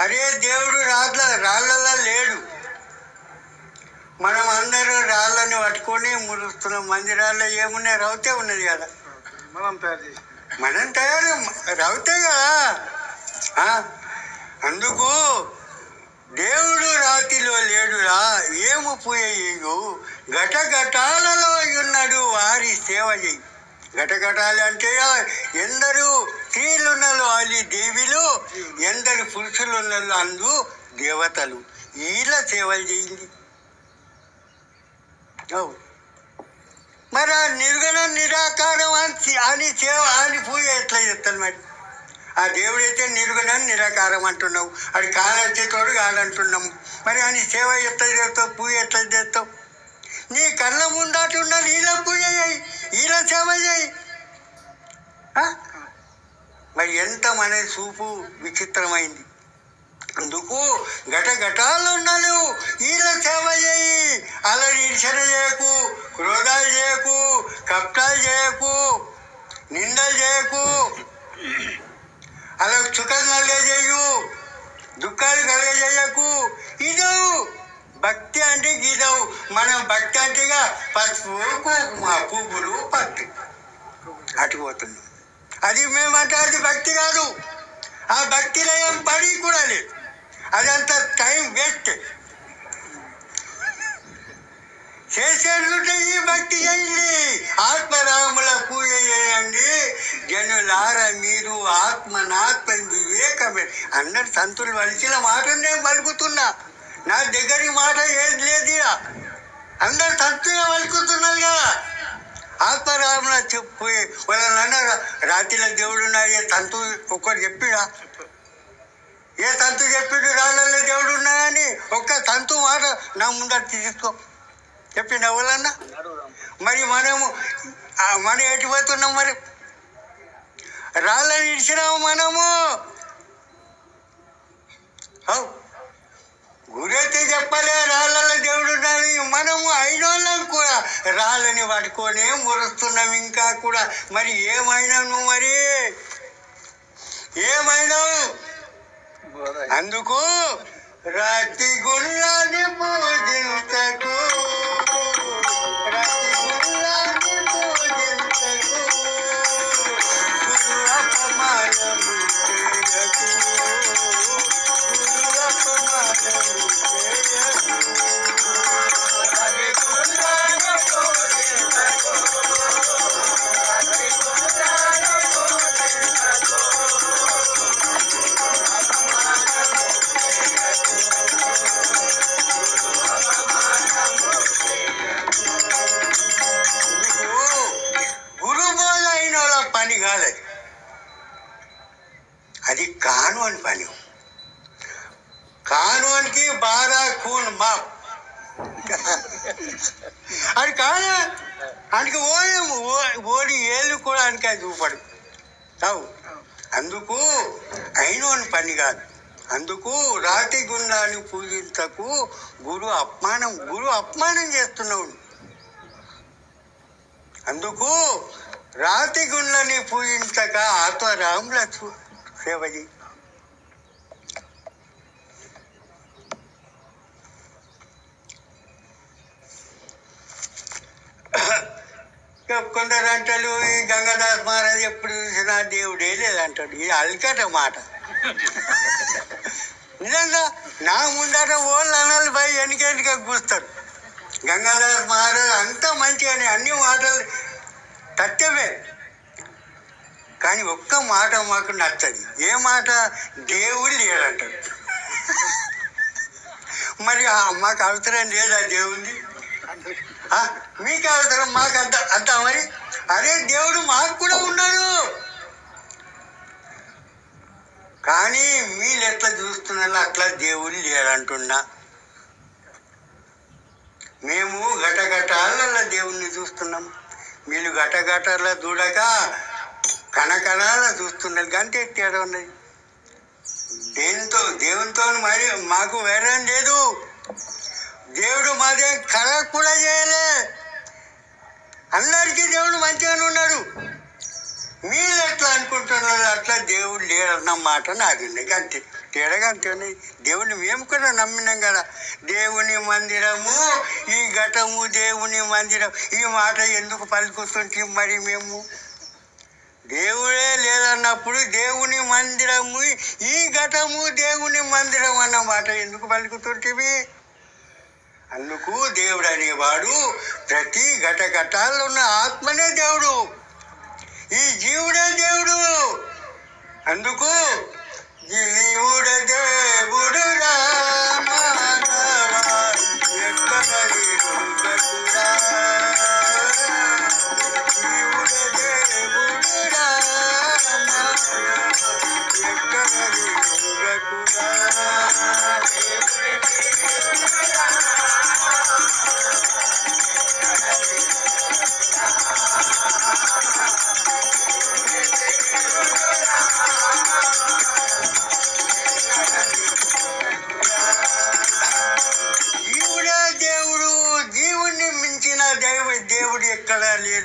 అరే దేవుడు రాళ్ళ రాళ్ళల్లో లేడు. మనం అందరూ రాళ్ళని పట్టుకొని మురుస్తున్నాం మందిరాల్లో ఏమున్నాయి? రౌతే ఉన్నది కదా. మనం తయారు మనం తయారు రౌతే కదా? అందుకు దేవుడు రాతిలో లేడురా ఏము పూయు ఘట ఘటాలలో ఉన్నాడు వారి సేవ చేయి గటగటాలు అంటే ఎందరు స్త్రీలున్నలో అది దేవిలు ఎందరు పురుషులున్నలో అందు దేవతలు. వీళ్ళ సేవలు చేయింది. మరి ఆ నిర్గుణ నిరాకారం అని అని సేవ అని పూజ ఎట్లా చేస్తాను మరి? ఆ దేవుడైతే నిర్గుణం నిరాకారం అంటున్నావు. అది కానొచ్చేటోడు కాదంటున్నాము. మరి అని సేవ ఎట్లా చేస్తావు? పూజ ఎట్లా చేస్తావు? నీ కళ్ళ ముందాటి ఉన్న నీళ్ళ పూజ చేయి. ఈరోజు సేవ చేయి మరి ఎంత మన చూపు విచిత్రమైంది. అందుకు ఘట ఘటాలు ఉన్నాను. ఈరోజు సేవ చేయి అలా ఈర్షణ చేయకు క్రోధాలు చేయకు కప్టాలు చేయకు నిందలు చేయకు. అలా సుఖం కలిగజేయు దుఃఖాలు కలిగజేయకు. ఇదవు భక్తి అంటే గీతవు మనం భక్తి అంటేగా పసుపు కుంకుమ పువ్వులు పట్టు. అటు పోతుంది. అది మేము అది భక్తి కాదు. ఆ భక్తిలో ఏం పడి కూడా లేదు. అదంతా టైం వేస్ట్. చేసేటుంటే ఈ భక్తి చేయండి ఆత్మరాముల పూజ చేయండి. జనులార మీరు ఆత్మనాత్మ వివేకమే. అన్నట్టు సంతులు వలిసిన మాట నేను పలుకుతున్నా. నా దగ్గరికి మాట ఏది లేదు ఇక. అందరు సంతుగా వలుకుతున్నారు కదా. ఆత్మరాముల చెప్పు. వాళ్ళని అన్నారు రాత్రిలో దేవుడు ఉన్న ఏ తంతు ఒక్కరు చెప్పిరా ఏ తంతు చెప్పిండు? రాళ్ళల్లో దేవుడు ఉన్నాయని ఒక్క తంతు మాట నా ముందర తీసుకో. చెప్పిండు ఎవరన్నా మరి మనము మనం ఎటుపోతున్నాం మరి? రాళ్ళని ఇచ్చినాము మనము? అవు చెప్పలే రాళ్ళలో దేవుడు ఉన్నాడు మనము అయినోళ్ళం కూడా. రాళ్ళని పట్టుకొని మురుస్తున్నాం ఇంకా కూడా. మరి ఏమైనావు నువ్వు మరి? ఏమైనావు అందుకు రాతి గుళ్ళని పూజించకు అది కాదు? ఆయనకి ఓడి ఓడి ఏళ్ళు కూడా ఆయనకి అది చూపడు. అవు అందుకు అయినోని పని కాదు. అందుకు రాతి గుండాన్ని పూజించకు గురు అపమానం గురు అపమానం చేస్తున్నావు అందుకు రాతి గుండ్లని పూజించక ఆత్మ రాముల సేవ చేయి కొందరు అంటారు ఈ గంగాదాస్ మహారాజ్ ఎప్పుడు చూసినా దేవుడే లేదంటాడు. ఇది అల్కట మాట. నిజంగా నా ముందట ఓళ్ళు అనాలి పోయి వెనకెనక కూస్తారు. గంగాధర మహారాజ్ అంత మంచిగానే అన్ని మాటలు సత్యమే కానీ ఒక్క మాట మాకు నచ్చది. ఏ మాట దేవుడు లేడంటాడు. మరి మాకు అవసరం లేదా దేవుంది ఆ, మీకు అవసరం మాకు అంత అంత మరి? అరే దేవుడు మాకు కూడా ఉన్నాడు. కానీ మీరు ఎట్లా చూస్తున్నారో అట్లా దేవుడు లేడంటున్నా. మేము ఘటఘటాలలో దేవుణ్ణి చూస్తున్నాం. మీరు ఘటఘటాల చూడక కణకణాల చూస్తున్నారు. కంటే తేడా ఉన్నది. దేనితో దేవునితో మరి మాకు వేరే లేదు. దేవుడు మాదే కళ కూడా చేయలే. అందరికీ దేవుడు మంచిగానే ఉన్నాడు. మీరు ఎట్లా అనుకుంటున్నారు? అట్లా దేవుడు లేడన్న మాట నాది అంతే తేడాగా అంతే దేవుని మేము కూడా నమ్మినాం కదా. దేవుని మందిరము ఈ ఘటము దేవుని మందిరం. ఈ మాట ఎందుకు పలుకుతుంటే మరి మేము? దేవుడే లేదన్నప్పుడు దేవుని మందిరము ఈ ఘటము దేవుని మందిరం అన్న మాట ఎందుకు పలుకుతుంటివి? అందుకు దేవుడు అనేవాడు ప్రతి ఘట ఉన్న ఆత్మనే దేవుడు. ఈ జీవుడే దేవుడు. అందుకు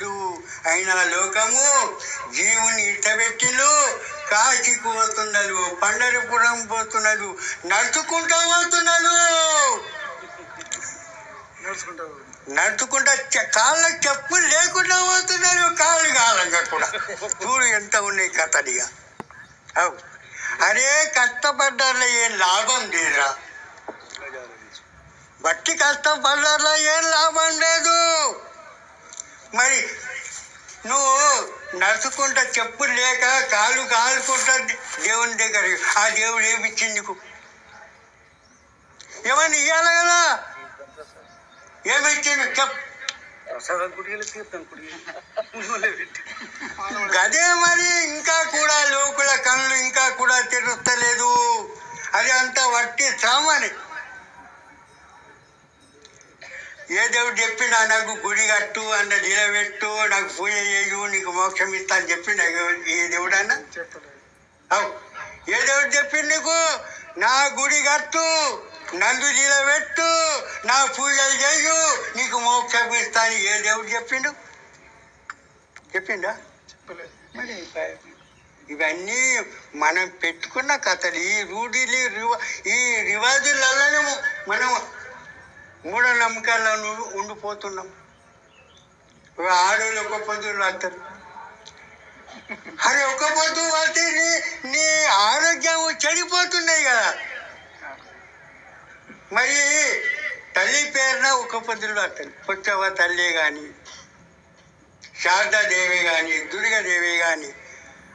లేడు అయినా లోకము జీవుని ఇట్టబెట్టిలు కాశీకి పోతున్నారు పండరిపురం పోతున్నారు నడుచుకుంటా పోతున్నారు నడుచుకుంటా కాళ్ళ చెప్పులు లేకుండా పోతున్నారు కాళ్ళు కాలంగా కూడా. చూడు ఎంత ఉన్నాయి కథడిగా అవు. అరే కష్టపడ్డారులో ఏం లాభం లేదురా. బట్టి కష్టపడ్డారులో ఏం లాభం లేదు. మరి నువ్వు నడుచుకుంటా చెప్పులు లేక కాలు కాలుకుంటా దేవుని దగ్గర ఆ దేవుడు ఏమి ఇచ్చింది నీకు? ఏమని ఇవ్వాలి కదా? ఏమి ఇచ్చింది? చెప్పు. ప్రసాదం కుడియలు తీర్థం కుడియలు పెట్టి. గదే మరి ఇంకా కూడా లోకుల కళ్ళు ఇంకా కూడా తెరుస్తలేదు. అది అంత వట్టి శ్రమని. ఏ దేవుడు చెప్పినా నాకు గుడి కట్టు అన్న నిలబెట్టు నాకు పూజ చేయు నీకు మోక్షం ఇస్తా అని చెప్పిండు ఏ దేవుడన్నా చెప్పలేదు. అవు. ఏ దేవుడు చెప్పిండు నీకు? నా గుడి కట్టు నందు నిలబెట్టు నా పూజలు చేయు నీకు మోక్షం ఇస్తా అని ఏ దేవుడు చెప్పిండు? చెప్పిండా? చెప్పలేదు. మరి ఇవన్నీ మనం పెట్టుకున్న కథలు. ఈ రూఢిలు రివా ఈ రివాజులలోనే మనం మూఢనమ్మకాలను ఉండిపోతున్నాం. ఆడవాళ్ళు ఒక పొద్దులు వస్తారు అరే ఒక పొద్దు వస్తే నీ నీ ఆరోగ్యం చెడిపోతున్నాయి కదా. మరి తల్లి పేరున ఒక పొద్దులు వస్తారు పుచ్చవ తల్లి కానీ శారదాదేవి కానీ దుర్గాదేవి కానీ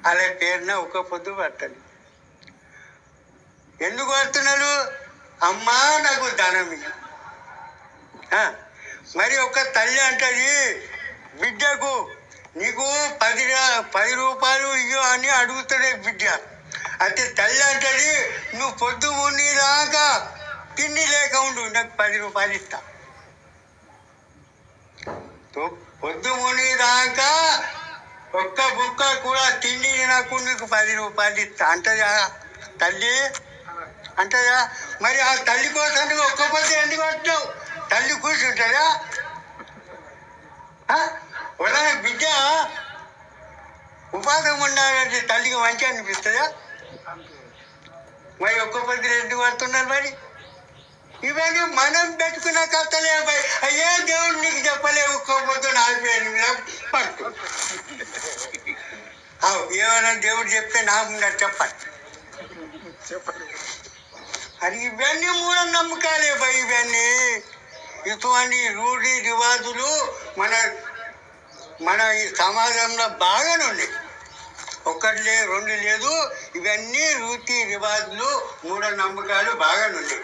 అలా పేరున ఒక పొద్దు పడతాను ఎందుకు వస్తున్నారు అమ్మా నాకు ధనం మరి ఒక తల్లి అంటది బిడ్డకు నీకు పది పది రూపాయలు ఇయ్యో అని అడుగుతుంది బిడ్డ. అయితే తల్లి అంటది నువ్వు పొద్దు ఉన్ని దాకా తిండి లేక ఉండు నాకు పది రూపాయలు ఇస్తా. పొద్దు ముని దాకా ఒక్క బుక్క కూడా తిండి నాకు నీకు పది రూపాయలు ఇస్తా. అంటదా తల్లి? అంటదా? మరి ఆ తల్లి కోసం నువ్వు ఒక్క పొద్దు ఎందుకు వచ్చావు తల్లి కూర్చుంటుందా ఆ? ఉదయం బిడ్డ ఉపాధి ఉండాలంటే తల్లికి మంచి అనిపిస్తుందా? మరి ఒక్క పొద్దు ఎందుకు పడుతున్నారు మరి? ఇవన్నీ మనం పెట్టుకున్న కథలే. అయ్యే దేవుడు నీకు చెప్పలేవు ఒక్క పొద్దు నలభై ఎనిమిది పట్టు అవు ఏమైనా దేవుడు చెప్తే నా ముందర చెప్పండి. చెప్పలేదు. అది ఇవన్నీ మూఢ నమ్మకాలే భయ్ ఇవన్నీ. ఇటువంటి రూఢి రివాజులు మన మన ఈ సమాజంలో బాగానే ఉన్నాయి. ఒకటి లే రెండు లేదు ఇవన్నీ రూటి రివాజులు మూఢ నమ్మకాలు బాగానే ఉన్నాయి.